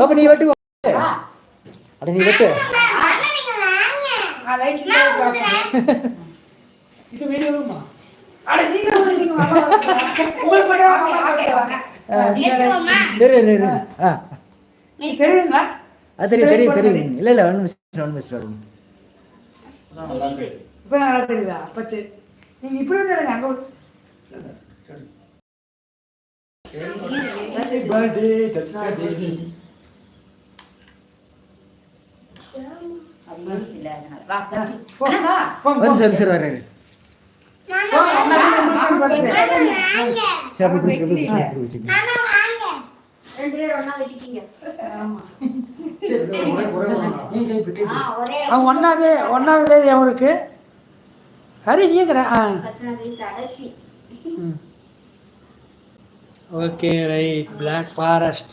பாப்பா நீ வெட்டு அட நீ வெட்டு. அட நீங்க தெரியுங்களா தெரியும் தெரியும் தெரியும் இல்லை இல்லை ஒன்று மிஸ் ஒன்று மிஸ் இப்ப நல்லா தெரியுதா? அப்ப சரி. நீங்க இப்படி வந்து அங்க Happy birthday, ஒன்னாவது ஒன்னாவது அவருக்கு ஹரி ஆ ஓகே ரைட் பிளாக் ஃபாரஸ்ட்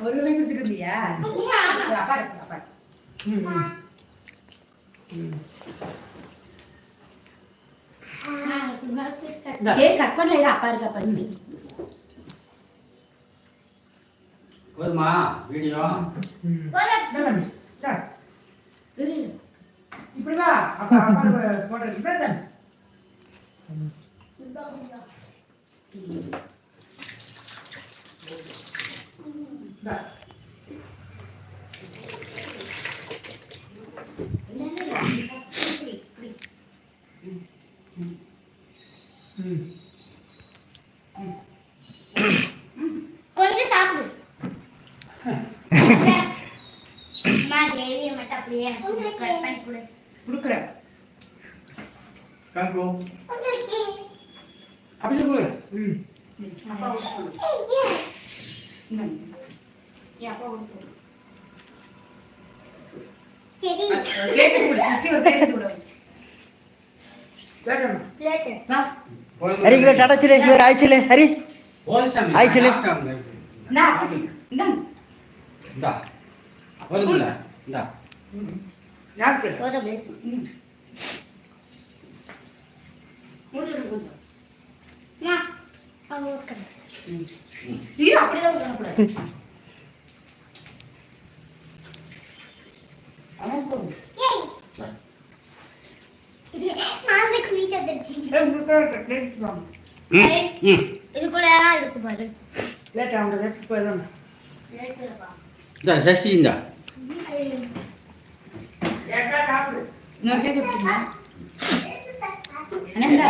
ஒரு ரூபாய் கொடுத்துருந்தியா அப்பா இருக்கு, அப்பா கேக் கட் பண்ணல இது அப்பா இருக்கு இருக்கு போதுமா? வீடியோ? இப்படி வா அப்பா அப்பா போட்டோ இருக்கு கொஞ்சம் சாப்பிடு அம்மா கிரேவியை மட்டும் அப்படியே கட் பண்ணி கொடு கொடுக்குறேன் காங்கோ கொஞ்சம் இருக்கே. அப்படி சொல்லு ம் அப்பா ஒரு சொல்லு. இந்தாங்க. ஏன் அப்பா ஒரு சொல்லு. சரி கேட்டு கொடு சிஸ்டி ஒரு கேட்டு கொடு கேட்டம்மா பிளேட்டு வா ஹரி இங்கே டாடா சிலே இங்கே ஆயிடுச்சுலே ஹரி போலீசாமி ஆய் சொல்லு. இந்தா அப்பச்சி இந்தாங்க இந்தா போதுமில்ல இந்தா யாருக்கு ஒரு ம். மூணு கொஞ்சம் அம்மா அவங்க உட்காரு. இது அப்படியே விடக்கூடாது அதான் போதும் ஏய். மாமிக்கு வீட்டு வந்துருச்சு பிளேட் வாங்க ம் ம் இதுக்குள்ள இருக்கு பாரு பிளேட் அவங்க எடுத்து போயிடலாம் இந்தா சஷ்டி இந்தா ஏக்கா சாப்பிடு இன்னொரு கேக் எடுத்துங்க அண்ணா இந்தா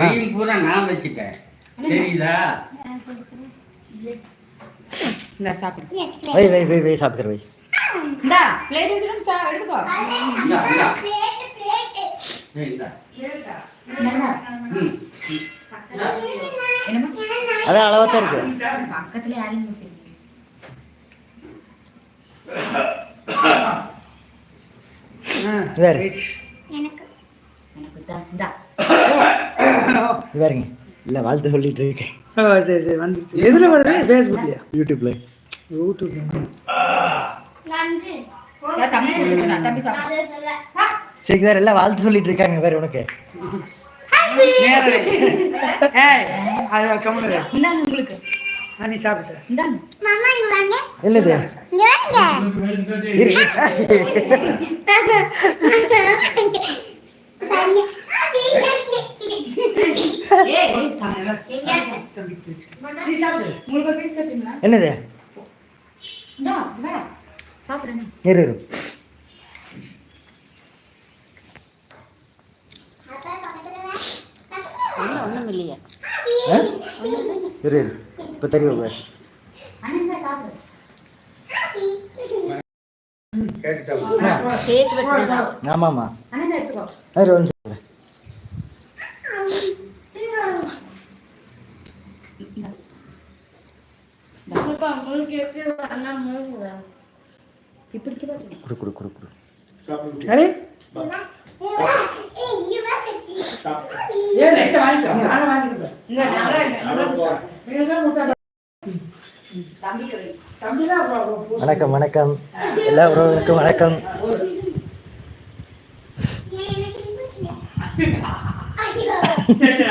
க்ரீம் பூரா நான் வச்சுட்டேன் தெரியுதா? இந்தா சாப்பிடு. வை வை வை வை சாப்பிட்ற வை. இந்தா பிளேட் எடுத்துட்டு சா எடுத்துக்கோ. அதான் அளவாக தான் இருக்கு பக்கத்துல இந்தா வேறுங்க இல்லை வாழ்த்து சொல்லிட்டு இருக்கேன் ஓ சரி சரி வந்துருச்சு எதில் வருது ஃபேஸ்புக்லையா யூடியூப்ல யூடியூப் சரி வேறு எல்லாம் வாழ்த்து சொல்லிட்டு இருக்காங்க வேறு உனக்கு. நீ சாப்பிடு சார். வாங்க. என்னது இரு ஏய் தம்பி வச்சுக்க. நீ சாப்பிடு உங்களுக்கு ஒரு பீஸ் கட்டுங்களா என்னது இந்தா வா சாப்பிடுறேன் இரு ஒண்ணும் இல்லையா? இரு இப்போ தெரியும் ஆமாம்மா. இப்படி இருக்கு குடு குடு குடு வணக்கம் வணக்கம். எல்லா உறவுகளுக்கும் வணக்கம். சரி சரி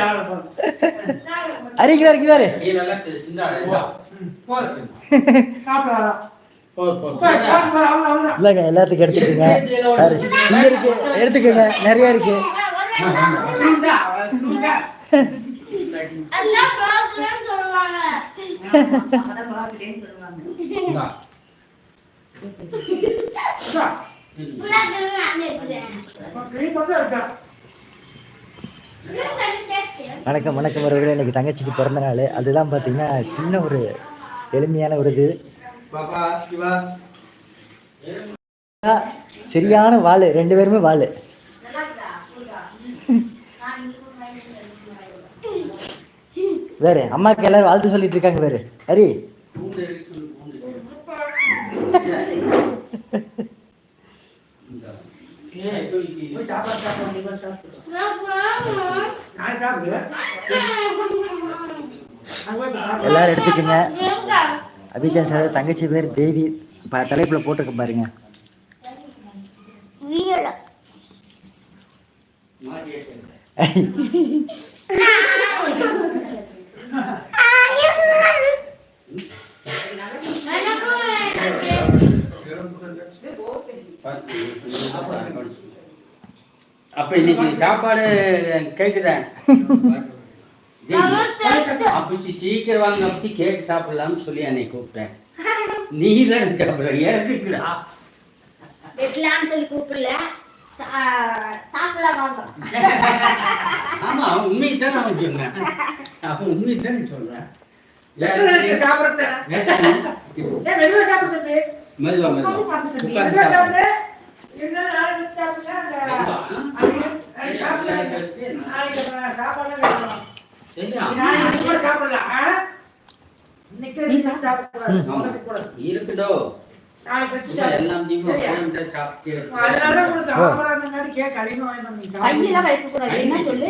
இல்லைங்க எல்லாத்துக்கும் எடுத்துக்கோங்க. இங்க இருக்கு எடுத்துக்கோங்க. நிறைய இருக்கு. வணக்கம் வணக்கம் உறவுகளே இன்னைக்கு தங்கச்சிக்கு பிறந்த நாள். அதுதான் பார்த்தீங்கன்னா சின்ன ஒரு எளிமையான ஒரு இது. சரியான வாள். ரெண்டு பேருமே வாள். வேறு அம்மாக்கு எல்லாரும் வாழ்த்து சொல்லிட்டு இருக்காங்க வேறு ஹரி. எல்லாரும் எடுத்துக்கோங்க. அபிஜான் சார் தங்கச்சி பேர் தேவி. ப தலைப்பில் போட்டிருக்க பாருங்க. அப்ப இன்னைக்கு சாப்பாடு கேக்குதா? அப்பச்சி சீக்கிரம் வாங்க அப்பச்சி கேக் சாப்பிடலாம்னு சொல்லி அன்னைக்கு கூப்பிட்டேன். நீ தான் சாப்பிடுற ஏற்குறா வெட்டலான்னு சொல்லி கூப்பிடல. சாப்பிடலாம் வாங்க. ஆமா உண்மையை தான் அவன் சொன்னேன். அவன் உண்மையை தான் சொல்றேன் சாப்பிடலாம். இருக்குதோ கையெல்லாம். வைக்க கூடாது என்ன சொல்லு?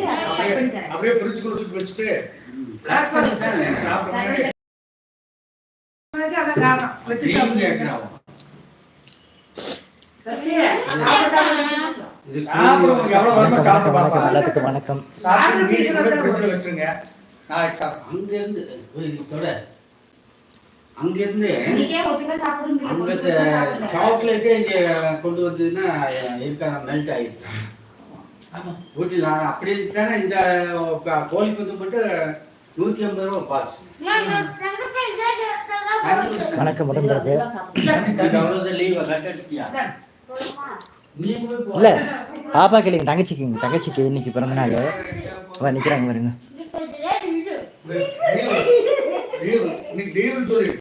அப்படியே ஃப்ரிட்ஜுக்குள்ள தூக்கி வச்சுட்டு. வணக்கம் அங்க இருந்து தொட அங்க சாக்லேட்டே இங்க கொண்டு வந்ததுன்னா இருக்க மெல்ட். வீட்டில் நான் அப்படி தானே இந்த கோழி குண்டு மட்டும் நூற்றி ஐம்பது ரூபா பாக்ஸ் வணக்கம் உடம்புக்கு. இல்லை பாப்பா கேளுங்க தங்கச்சிக்கு தங்கச்சிக்கு இன்னைக்கு பிறந்த நாள். அவ நிற்கிறாங்க பாருங்க. லீவு இன்னைக்கு லீவுன்னு சொல்லி.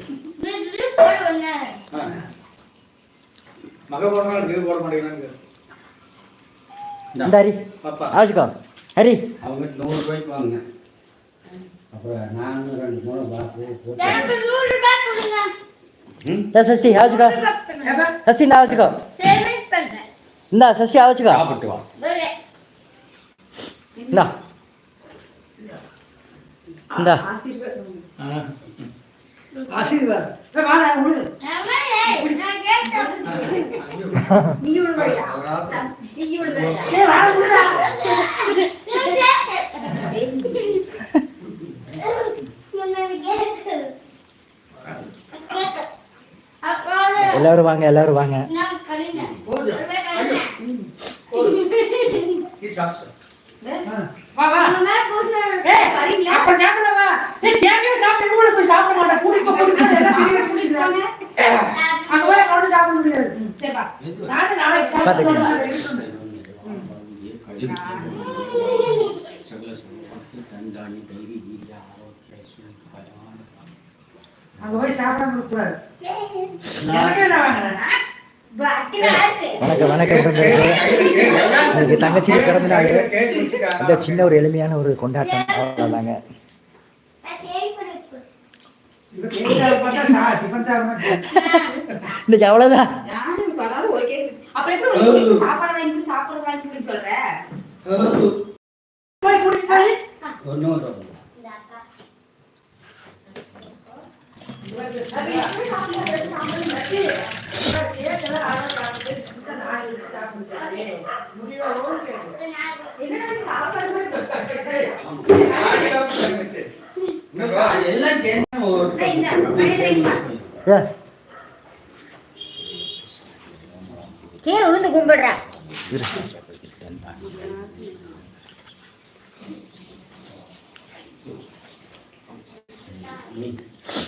மக போடுறா லீவு போட மாட்டேங்கிறாங்க. இந்த ஹரி. ஆச்சுக்கோ ஹரி. அவங்க நூறு ரூபாய்க்கு வாங்க அப்புறம் நானும் ரெண்டு மூணு பாக்கு போட்டு ம்? ஏ சஷ்டி ஆச்சுக்கோ சஷ்டி இந்த ஆச்சுக்கோ இந்தா சஷ்டி ஆச்சுக்கோ சாப்பிட்டு வா. இந்தா. விடுடா. எல்லாரும் வாங்க எல்லாரும் வாங்க. போதும். வா வா. அப்ப சாப்பிட வா. நீ கேட்கவே சாப்பிட கூட போய் சாப்பிட மாட்டேன் குடிக்க குடிக்க எல்லாம் திடீர்னு குடிக்கிறாங்க அங்க போய் அவனு சாப்பிட முடியாது சரி வா. நாளைக்கு சாப்பிட பாத்துக்கலாம். போறேன். அங்க போய் சாப்பிடாம இருக்கக்கூடாது எனக்கு என்ன வாங்குறேன் வணக்கம் வணக்கம் நண்பர்களே எனக்கு தங்கச்சிக்கு பிறந்த நாள். இந்த சின்ன ஒரு எளிமையான ஒரு கொண்டாட்டம். அவ்வளோதாங்க இப்ப கேக் சாப்பிட கீழே விழுந்து கும்பிடுற இரு.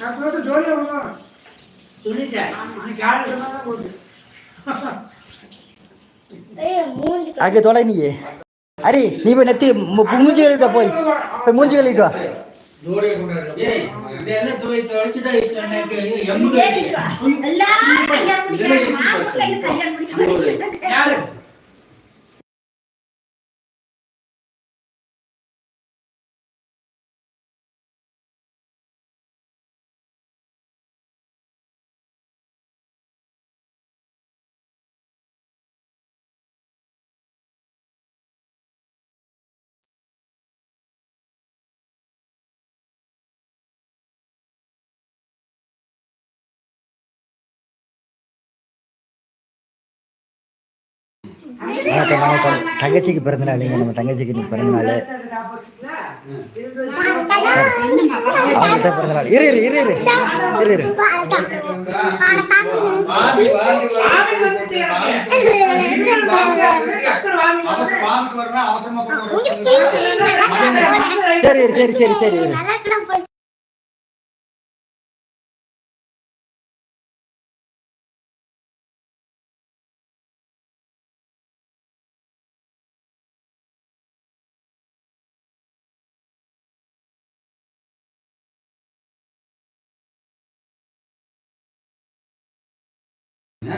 நான் போட்டு ஜோலியா விடணும். சொல்லிட்டேன். இன்னைக்கு ஆளு சொன்னாதான் போகுது. அங்கே தொலை நீ அரி நீ போய் நெத்தி மூஞ்சி கழுவிட்டு வா, போய். போய் மூஞ்சி கழுவிட்டு வா. ஜோடியை வணக்கம் வணக்கம். தங்கச்சிக்கு பிறந்த நாளுங்க நம்ம தங்கச்சிக்கு இன்னைக்கு பிறந்த நாள் அதுக்கு அவங்கள்ட்ட பிறந்த நாள் இரு இரு இரு. இரு இரு. இரு சரி சரி சரி சரி.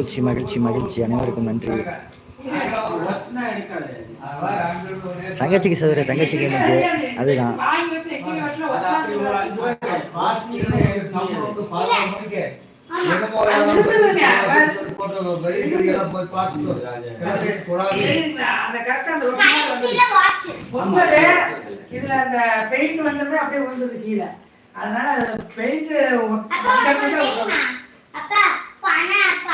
மகிழ்ச்சி மகிழ்ச்சி மகிழ்ச்சி. அனைவருக்கும் நன்றி. தங்கச்சிக்கு சதுர தங்கச்சிக்கு எனக்கு அதுதான். இதுல அந்த பெயிண்ட் வந்தது அப்படியே விழுந்தது கீழே அதனால பெயிண்ட்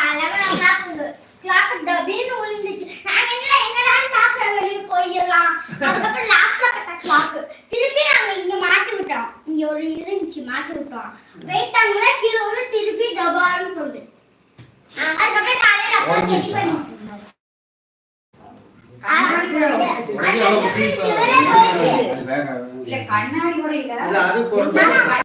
அப்பா பணம் பலவரம் காக்குது கிளாக் டபின்னு விழுந்துச்சு நாங்க என்னடா என்னடான்னு பாக்குற வெளிய போயிடலாம் அதுக்கப்புறம் லாஸ்ட்ல கட்ட கிளாக் திருப்பி. நாங்க இங்க மாட்டி விட்டோம் இங்க ஒரு இருந்துச்சு மாட்டி விட்டோம் வெயிட் கூட கீழே வந்து திருப்பி. டபான்னு சொல்லுது அதுக்கப்புறம் காலையில அப்பா செக் பண்ணி அது வேற இல்ல கண்ணாடி கூட இல்ல. இல்ல, அது போடுறது.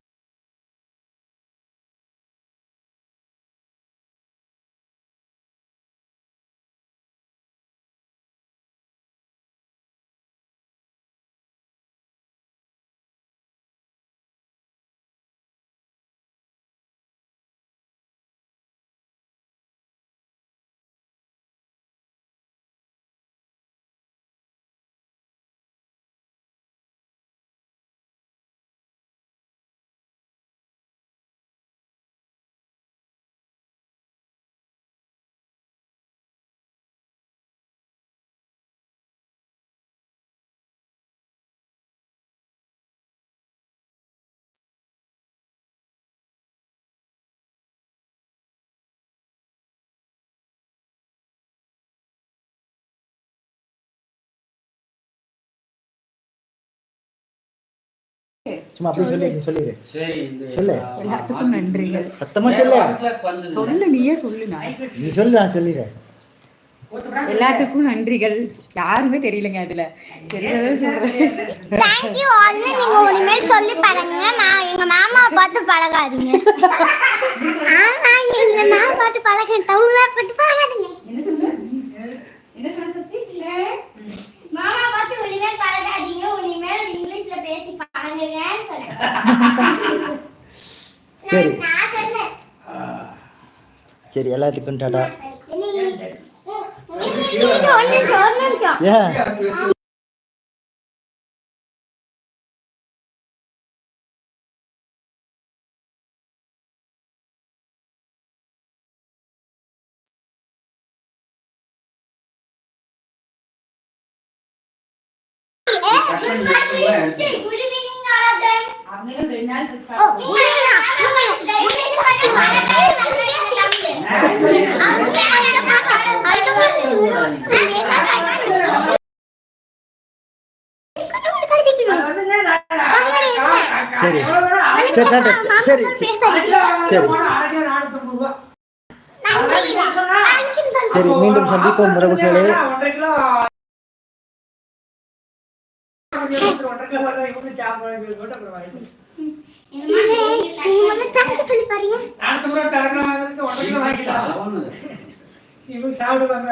சும்மா அப்படி சொல்லி. சொல்லிடு சரி சொல்லு. எல்லாத்துக்கும் நன்றிகள். சத்தமா சொல்லு. சொல்லு நீயே சொல்லு நான். நீ சொல்லு நான் சொல்லிடுறேன். எல்லாத்துக்கும் நன்றிகள். யாருமே தெரியலங்க அதுல. தெரியாத சொல்றேன். நீங்க இனிமேல் சொல்லி பழகுங்க. மா- எங்க மாமாவை பார்த்து பழகாதீங்க. ஆமா எங்க மாமா பார்த்து பழக தமிழா பார்த்து பழகாதீங்க. என்ன சொல்ற என்ன சொல்ற சஷ்டி மாமா பார்த்து இனிமேல் பழகாதீங்க இனிமேல் இங்கிலீஷ்ல பேசி பழகுங்கன்னு சொன்னேன். சரி. நான் நான் சொன்னேன். சரி எல்லாத்துக்கும் டாடா. ஏன் good evening all of them அவங்க எல்லாம் ரெண்டு நாள் dress ஓ சாப்பிடுவாங்க. நீங்க சரி சரி சரி சரி சரி. மீண்டும் சந்திப்போம் உறவுகளே சாப்பிடுவாங்க